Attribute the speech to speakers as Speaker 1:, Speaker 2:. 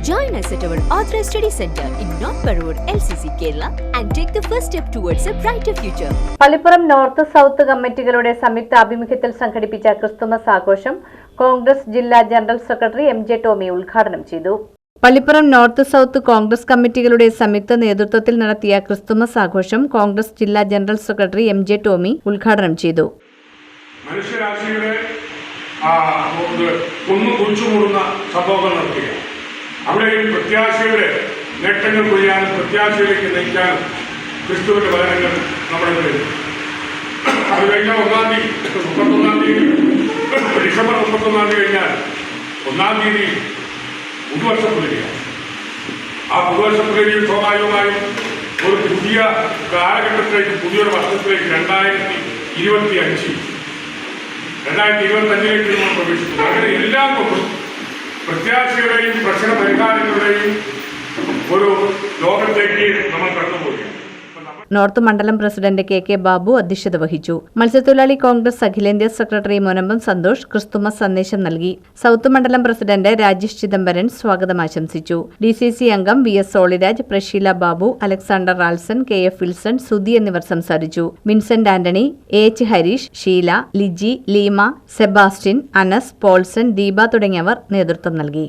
Speaker 1: Join us at our Authorized Study Center in North Parur, LCC, Kerala, and take the first step towards a brighter future.
Speaker 2: Pallippuram north south കമ്മിറ്റികളുടെ സംയുക്ത ആഭിമുഖ്യത്തിൽ സംഘടിപ്പിച്ച Christmas ആഘോഷം കോൺഗ്രസ് ജില്ലാ general secretary M J Tomy ഉദ്ഘാടനം ചെയ്തു. Pallippuram north south Congress കമ്മിറ്റികളുടെ സംയുക്ത നേതൃത്വത്തിൽ നടത്തിയ ക്രിസ്തുമസ് ആഘോഷം കോൺഗ്രസ് ജില്ലാ general secretary M J Tomy ഉദ്ഘാടനം ചെയ്തു.
Speaker 3: മനുഷ്യരാശിയുടെ ആ, ഇത് സംഭവങ്ങൾ നടത്തുക അവിടെയും പ്രത്യാശയുടെ നേട്ടങ്ങൾ കൊയ്യാനും പ്രത്യാശയിലേക്ക് നയിക്കാനും ക്രിസ്തുവിന്റെ വചനങ്ങൾ നമ്മുടെ മുന്നിൽ അത് കഴിഞ്ഞാൽ ഒന്നാം തീയതി മുപ്പത്തൊന്നാം തീയതി ഡിസംബർ മുപ്പത്തൊന്നാം തീയതി കഴിഞ്ഞാൽ ഒന്നാം തീയതി പുതുവർഷ പുലരിയാണ് ആ പുതുവർഷ പുലരിയും സ്വാഭാവികമായും ഒരു പുതിയ കാലഘട്ടത്തിലേക്ക് പുതിയൊരു വർഷത്തിലേക്ക് രണ്ടായിരത്തി ഇരുപത്തി അഞ്ച് രണ്ടായിരത്തി ഇരുപത്തി അഞ്ചിലേക്ക് നമ്മൾ പ്രവേശിക്കുന്നു. അങ്ങനെ എല്ലാം കൊണ്ടും പ്രത്യാശയുടെയും പ്രശ്ന പരിഹാരങ്ങളുടെയും ഒരു ലോകത്തേക്ക് നമ്മൾ നമ്മൾ
Speaker 2: നോർത്ത് മണ്ഡലം പ്രസിഡന്റ് കെ കെ ബാബു അധ്യക്ഷത വഹിച്ചു. മത്സ്യത്തൊഴിലാളി കോൺഗ്രസ് അഖിലേന്ത്യാ സെക്രട്ടറി മുനമ്പം സന്തോഷ് ക്രിസ്തുമസ് സന്ദേശം നൽകി. സൗത്ത് മണ്ഡലം പ്രസിഡന്റ് രാജേഷ് ചിദംബരൻ സ്വാഗതം ആശംസിച്ചു. ഡി സി സി അംഗം V S Solyraj Prasheela Babu Alexander Ralson K F Wilson Sudhi എന്നിവർ സംസാരിച്ചു. Vincent Antony A H Harish Sheela Liji Leema Sebastian Anas Paulson Deepa തുടങ്ങിയവർ നേതൃത്വം നൽകി.